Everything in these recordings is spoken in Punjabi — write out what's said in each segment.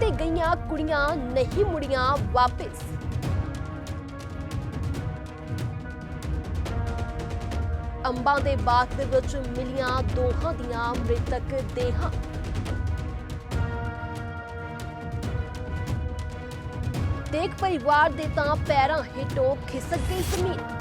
ਤੇ ਗਈਆਂ ਕੁੜੀਆਂ ਨਹੀਂ ਮੁੜੀਆਂ ਵਾਪਸ। ਅੰਬਾਂ ਦੇ ਬਾਗ ਦੇ ਵਿੱਚ ਮਿਲੀਆਂ ਦੋਹਾਂ ਦੀਆਂ ਮ੍ਰਿਤਕ ਦੇਹਾਂ। ਦੇਖ ਪਰਿਵਾਰ ਦੇ ਤਾਂ ਪੈਰਾਂ ਹੇਠੋਂ ਖਿਸਕ ਗਈ ਜ਼ਮੀਨ।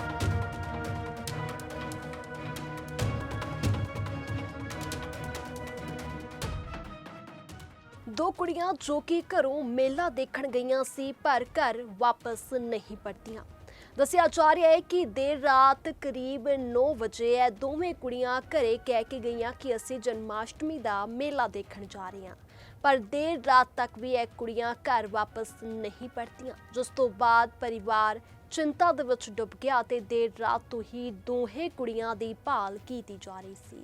ਦੋ ਕੁੜੀਆਂ ਜੋ ਕਿ ਘਰੋਂ ਮੇਲਾ ਦੇਖਣ ਗਈਆਂ ਸੀ, ਪਰ ਘਰ ਵਾਪਸ ਨਹੀਂ ਪਰਤੀਆਂ। ਦੱਸਿਆ ਜਾ ਰਿਹਾ ਹੈ ਕਿ ਦੇਰ ਰਾਤ ਕਰੀਬ 9 ਵਜੇ ਇਹ ਦੋਵੇਂ ਕੁੜੀਆਂ ਘਰੇ ਕਹਿ ਕੇ ਗਈਆਂ ਕਿ ਅਸੀਂ ਜਨਮਾਸ਼ਟਮੀ ਦਾ ਮੇਲਾ ਦੇਖਣ ਜਾ ਰਹੇ ਹਾਂ। ਪਰ ਦੇਰ ਰਾਤ ਤੱਕ ਵੀ ਇਹ ਕੁੜੀਆਂ ਘਰ ਵਾਪਸ ਨਹੀਂ ਪਰਤੀਆਂ। ਜਿਸ ਤੋਂ ਬਾਅਦ ਪਰਿਵਾਰ ਚਿੰਤਾ ਦੇ ਵਿੱਚ ਡੁੱਬ ਗਿਆ ਤੇ ਦੇਰ ਰਾਤ ਤੋਂ ਹੀ ਦੋਹੇ ਕੁੜੀਆਂ ਦੀ ਭਾਲ ਕੀਤੀ ਜਾ ਰਹੀ ਸੀ।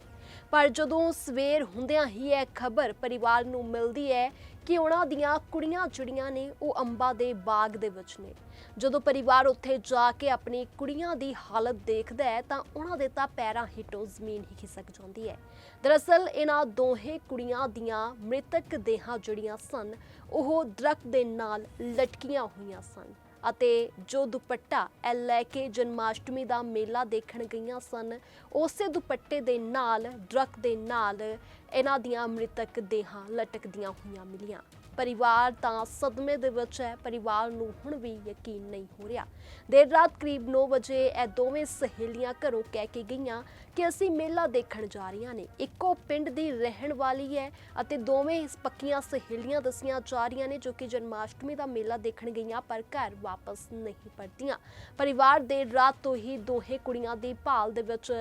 ਪਰ ਜਦੋਂ ਸਵੇਰ ਹੁੰਦਿਆਂ ਹੀ ਇਹ ਖਬਰ ਪਰਿਵਾਰ ਨੂੰ ਮਿਲਦੀ ਹੈ ਕਿ ਉਹਨਾਂ ਦੀਆਂ ਕੁੜੀਆਂ ਜਿਹੜੀਆਂ ਨੇ ਉਹ ਅੰਬਾ ਦੇ ਬਾਗ ਦੇ ਵਿੱਚ ਨੇ। ਜਦੋਂ ਪਰਿਵਾਰ ਉੱਥੇ ਜਾ ਕੇ ਆਪਣੀ ਕੁੜੀਆਂ ਦੀ ਹਾਲਤ ਦੇਖਦਾ ਹੈ ਤਾਂ ਉਹਨਾਂ ਦੇ ਤਾਂ ਪੈਰਾਂ ਹੇਠੋਂ ਜ਼ਮੀਨ ਹੀ ਖਿਸਕ ਜਾਂਦੀ ਹੈ। ਦਰਅਸਲ ਇਹਨਾਂ ਦੋਹੇ ਕੁੜੀਆਂ ਦੀਆਂ ਮ੍ਰਿਤਕ ਦੇਹਾਂ ਜਿਹੜੀਆਂ ਸਨ, ਉਹ ਦਰਖਤ ਦੇ ਨਾਲ ਲਟਕੀਆਂ ਹੋਈਆਂ ਸਨ। ਅਤੇ ਜੋ ਦੁਪੱਟਾ ਇਹ ਲੈ ਕੇ ਜਨਮਾਸ਼ਟਮੀ ਦਾ ਮੇਲਾ ਦੇਖਣ ਗਈਆਂ ਸਨ, ਉਸੇ ਦੁਪੱਟੇ ਦੇ ਨਾਲ ਡਰੱਗ ਦੇ ਨਾਲ, ਇਹਨਾਂ ਦੀਆਂ ਮ੍ਰਿਤਕ ਦੇਹਾਂ ਲਟਕਦੀਆਂ ਹੋਈਆਂ ਮਿਲੀਆਂ। ਪਰਿਵਾਰ ਤਾਂ ਸਦਮੇ ਦੇ ਵਿੱਚ ਹੈ, ਪਰਿਵਾਰ ਨੂੰ ਹੁਣ ਵੀ ਯਕੀਨ ਨਹੀਂ ਹੋ ਰਿਹਾ। ਦੇਰ ਰਾਤ ਕਰੀਬ 9 ਵਜੇ ਇਹ ਦੋਵੇਂ ਸਹੇਲੀਆਂ ਘਰੋਂ ਕਹਿ ਕੇ ਗਈਆਂ ਕਿ ਅਸੀਂ ਮੇਲਾ ਦੇਖਣ ਜਾ ਰਹੀਆਂ ਨੇ। ਇੱਕੋ ਪਿੰਡ ਦੀ ਰਹਿਣ ਵਾਲੀ ਹੈ ਅਤੇ ਦੋਵੇਂ ਇਸ ਪੱਕੀਆਂ ਸਹੇਲੀਆਂ ਦੱਸੀਆਂ ਜਾ ਰਹੀਆਂ ਨੇ ਜੋ ਕਿ ਜਨਮਾਸ਼ਟਮੀ ਦਾ ਮੇਲਾ ਦੇਖਣ ਗਈਆਂ ਪਰ ਘਰ ਵਾਪਸ ਨਹੀਂ ਪਰਤੀਆਂ। ਪਰਿਵਾਰ ਦੇਰ ਰਾਤ ਤੋਂ ਹੀ ਦੋਹੇ ਕੁੜੀਆਂ ਦੀ ਭਾਲ ਦੇ ਵਿੱਚ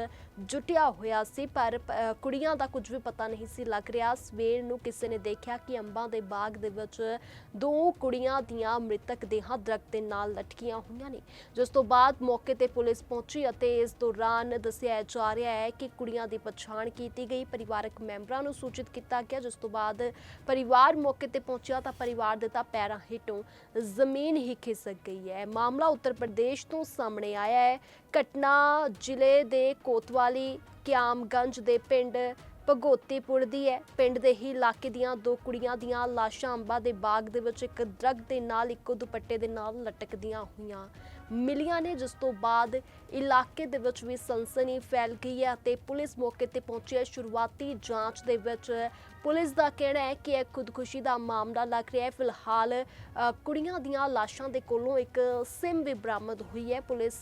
ਜੁਟਿਆ ਹੋਇਆ ਸੀ, ਪਰ ਕੁੜੀਆਂ ਦਾ ਕੁਝ ਵੀ ਪਤਾ ਨਹੀਂ ਸੀ ਲੱਗ ਰਿਹਾ। ਸਵੇਰ ਨੂੰ ਕਿਸੇ ਨੇ ਦੇਖਿਆ ਕਿ ਅੰਬਾਂ ਦੇ ਬਾਗ ਦੇ ਵਿੱਚ ਦੋ ਕੁੜੀਆਂ ਦੀਆਂ ਮ੍ਰਿਤਕ ਦੇਹਾਂ ਦਰਖਤ ਦੇ ਨਾਲ ਲਟਕੀਆਂ ਹੋਈਆਂ ਨੇ। ਜਿਸ ਤੋਂ ਬਾਅਦ ਮੌਕੇ ਤੇ ਪੁਲਿਸ ਪਹੁੰਚੀ ਅਤੇ ਇਸ ਦੌਰਾਨ ਦੱਸਿਆ ਜਾ ਰਿਹਾ ਹੈ ਕਿ ਕੁੜੀਆਂ ਦੀ ਪਛਾਣ ਕੀਤੀ ਗਈ। ਪਰਿਵਾਰਕ ਮੈਂਬਰਾਂ ਨੂੰ ਸੂਚਿਤ ਕੀਤਾ ਗਿਆ, ਜਿਸ ਤੋਂ ਬਾਅਦ ਪਰਿਵਾਰ ਮੌਕੇ ਤੇ ਪਹੁੰਚਿਆ ਤਾਂ ਪਰਿਵਾਰ ਦੇ ਤਾਂ ਪੈਰਾਂ ਹੇਠੋਂ ਜ਼ਮੀਨ ਹੀ ਖਿਸਕ ਗਈ ਹੈ। ਮਾਮਲਾ ਉੱਤਰ ਪ੍ਰਦੇਸ਼ ਤੋਂ ਸਾਹਮਣੇ ਆਇਆ ਹੈ। ਘਟਨਾ ਜ਼ਿਲ੍ਹੇ ਦੇ ਕੋਤਵਾਲੀ ਕਿਆਮਗੰਜ ਦੇ ਪਿੰਡ ਭਗੋਤੀਪੁਰ ਦੀ ਹੈ। ਪਿੰਡ ਦੇ ਹੀ ਇਲਾਕੇ ਦੀਆਂ ਦੋ ਕੁੜੀਆਂ ਦੀਆਂ ਲਾਸ਼ਾਂ ਅੰਬਾ ਦੇ ਬਾਗ ਦੇ ਵਿੱਚ ਇੱਕ ਦਰਖਤ ਦੇ ਨਾਲ ਇੱਕੋ ਦੁਪੱਟੇ ਦੇ ਨਾਲ ਲਟਕਦੀਆਂ ਹੋਈਆਂ ਮਿਲੀਆਂ ਨੇ, ਜਿਸ ਤੋਂ ਬਾਅਦ ਇਲਾਕੇ ਦੇ ਵਿੱਚ ਵੀ ਸਨਸਨੀ ਫੈਲ ਗਈ ਹੈ ਅਤੇ ਪੁਲਿਸ ਮੌਕੇ ਤੇ ਪਹੁੰਚੀ ਹੈ। ਸ਼ੁਰੂਆਤੀ ਜਾਂਚ ਦੇ ਵਿੱਚ ਪੁਲਿਸ ਦਾ ਕਹਿਣਾ ਹੈ ਕਿ ਇਹ ਖੁਦਕੁਸ਼ੀ ਦਾ ਮਾਮਲਾ ਲੱਗ ਰਿਹਾ ਹੈ। ਫਿਲਹਾਲ ਕੁੜੀਆਂ ਦੀਆਂ ਲਾਸ਼ਾਂ ਦੇ ਕੋਲੋਂ ਇੱਕ ਸਿਮ ਵੀ ਬਰਾਮਦ ਹੋਈ ਹੈ। ਪੁਲਿਸ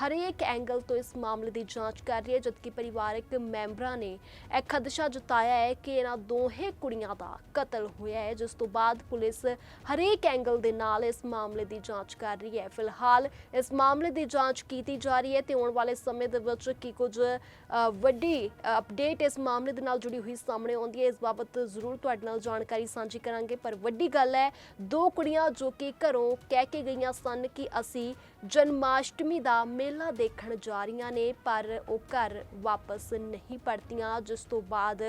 ਹਰੇਕ ਐਂਗਲ ਤੋਂ ਇਸ ਮਾਮਲੇ ਦੀ ਜਾਂਚ ਕਰ ਰਹੀ ਹੈ, ਜਦਕਿ ਪਰਿਵਾਰਕ ਮੈਂਬਰਾਂ ਨੇ ਇਹ ਖਦਸ਼ਾ ਜਤਾਇਆ ਹੈ ਕਿ ਇਹਨਾਂ ਦੋਹੇ ਕੁੜੀਆਂ ਦਾ ਕਤਲ ਹੋਇਆ ਹੈ, ਜਿਸ ਤੋਂ ਬਾਅਦ ਪੁਲਿਸ ਹਰੇਕ ਐਂਗਲ ਦੇ ਨਾਲ ਇਸ ਮਾਮਲੇ ਦੀ ਜਾਂਚ ਕਰ ਰਹੀ ਹੈ। ਫਿਲਹਾਲ ਇਸ ਮਾਮਲੇ ਦੀ ਜਾਂਚ ਕੀਤੀ ਜਾ ਰਹੀ ਹੈ ਤੇ ਆਉਣ ਵਾਲੇ ਸਮੇਂ ਦੇ ਵਿੱਚ ਕੀ ਕੁਝ ਵੱਡੀ ਅਪਡੇਟ ਇਸ ਮਾਮਲੇ ਦੇ ਨਾਲ ਜੁੜੀ ਹੋਈ ਸਾਹਮਣੇ ਆਉਂਦੀ ਹੈ। ਇਸ ਬਾਬਤ ਜ਼ਰੂਰ ਤੁਹਾਡੇ ਨਾਲ ਜਾਣਕਾਰੀ ਸਾਂਝੀ ਕਰਾਂਗੇ। ਪਰ ਵੱਡੀ ਗੱਲ ਹੈ, ਦੋ ਕੁੜੀਆਂ ਜੋ ਕਿ ਘਰੋਂ ਕਹਿ ਕੇ ਗਈਆਂ ਸਨ ਕਿ ਅਸੀਂ ਜਨਮਾਸ਼ਟਮੀ ਦਾ ਮੇਲਾ ਦੇਖਣ ਜਾ ਰਹੀਆਂ ਨੇ, ਪਰ ਉਹ ਘਰ ਵਾਪਸ ਨਹੀਂ ਪਰਤੀਆਂ, ਜਿਸ ਤੋਂ ਬਾਅਦ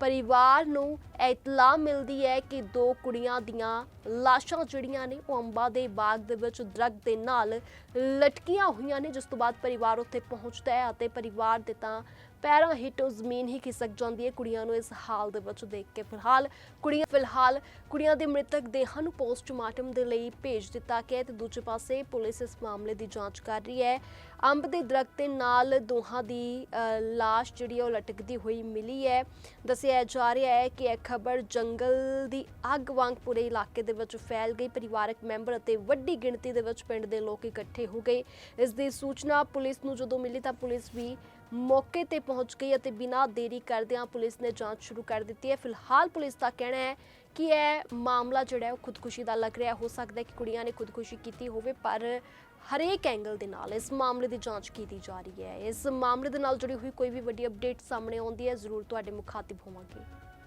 ਪਰਿਵਾਰ ਨੂੰ ਇਹ ਇਤਲਾਹ ਮਿਲਦੀ ਹੈ ਕਿ ਦੋ ਕੁੜੀਆਂ ਦੀਆਂ ਲਾਸ਼ਾਂ ਜਿਹੜੀਆਂ ਨੇ, ਉਹ ਅੰਬਾ ਦੇ ਬਾਗ ਦੇ ਵਿੱਚ ਦਰਖਤ ਦੇ ਨਾਲ ਲਟਕੀਆਂ ਹੋਈਆਂ ਨੇ ਜਿਸ ਤੋਂ ਬਾਅਦ ਪਰਿਵਾਰ ਉੱਥੇ ਪਹੁੰਚਦਾ ਹੈ ਅਤੇ ਪਰਿਵਾਰ ਦੇ ਤਾਂ ਪੈਰਾਂ ਹੇਠੋਂ ਜ਼ਮੀਨ ਹੀ ਖਿਸਕ ਜਾਂਦੀ ਹੈ। ਕੁੜੀਆਂ ਨੂੰ ਇਸ ਹਾਲ ਦੇ ਵਿੱਚ ਦੇਖ ਕੇ ਫਿਲਹਾਲ ਕੁੜੀਆਂ ਫਿਲਹਾਲ ਕੁੜੀਆਂ ਦੇ ਮ੍ਰਿਤਕ ਦੇਹਾਂ ਨੂੰ ਪੋਸਟਮਾਰਟਮ ਦੇ ਲਈ ਭੇਜ ਦਿੱਤਾ ਗਿਆ ਹੈ ਤੇ ਦੂਜੇ ਪਾਸੇ ਪੁਲਿਸ ਇਸ ਮਾਮਲੇ ਦੀ ਜਾਂਚ ਕਰ ਰਹੀ ਹੈ। ਅੰਬ ਦੇ ਦਰਖਤ ਦੇ ਨਾਲ ਦੋਹਾਂ ਦੀ ਲਾਸ਼ ਜਿਹੜੀ ਹੈ ਉਹ ਲਟਕਦੀ ਹੋਈ ਮਿਲੀ ਹੈ। ਦੱਸਿਆ ਜਾ ਰਿਹਾ ਹੈ ਕਿ ਇਹ ਖਬਰ ਜੰਗਲ ਦੀ ਅੱਗ ਵਾਂਗ ਪੂਰੇ ਇਲਾਕੇ ਦੇ ਵਿੱਚ ਫੈਲ ਗਈ। ਪਰਿਵਾਰਕ ਮੈਂਬਰ ਅਤੇ ਵੱਡੀ ਗਿਣਤੀ ਦੇ ਵਿੱਚ ਪਿੰਡ ਦੇ ਲੋਕ ਇਕੱਠੇ ਹੋ ਗਏ। ਇਸ ਦੀ ਸੂਚਨਾ ਪੁਲਿਸ ਨੂੰ ਜਦੋਂ ਮਿਲੀ ਤਾਂ ਪੁਲਿਸ ਵੀ ਮੌਕੇ ਤੇ ਪਹੁੰਚ ਗਈ ਅਤੇ ਬਿਨਾਂ ਦੇਰੀ ਕਰਦਿਆਂ ਪੁਲਿਸ ਨੇ ਜਾਂਚ ਸ਼ੁਰੂ ਕਰ ਦਿੱਤੀ ਹੈ। ਫਿਲਹਾਲ ਪੁਲਿਸ ਦਾ ਕਹਿਣਾ ਹੈ ਕਿ ਇਹ ਮਾਮਲਾ ਜਿਹੜਾ ਉਹ ਖੁਦਕੁਸ਼ੀ ਦਾ ਲੱਗ ਰਿਹਾ ਹੋ ਸਕਦਾ ਹੈ ਕਿ ਕੁੜੀਆਂ ਨੇ ਖੁਦਕੁਸ਼ੀ ਕੀਤੀ ਹੋਵੇ, ਪਰ ਹਰੇਕ ਐਂਗਲ ਦੇ ਨਾਲ ਇਸ ਮਾਮਲੇ ਦੀ ਜਾਂਚ ਕੀਤੀ ਜਾ ਰਹੀ ਹੈ। ਇਸ ਮਾਮਲੇ ਦੇ ਨਾਲ ਜੁੜੀ ਹੋਈ ਕੋਈ ਵੀ ਵੱਡੀ ਅਪਡੇਟ ਸਾਹਮਣੇ ਆਉਂਦੀ ਹੈ। ਜ਼ਰੂਰ ਤੁਹਾਡੇ ਮੁਖਾਤਿਬ ਹੋਵਾਂਗੇ।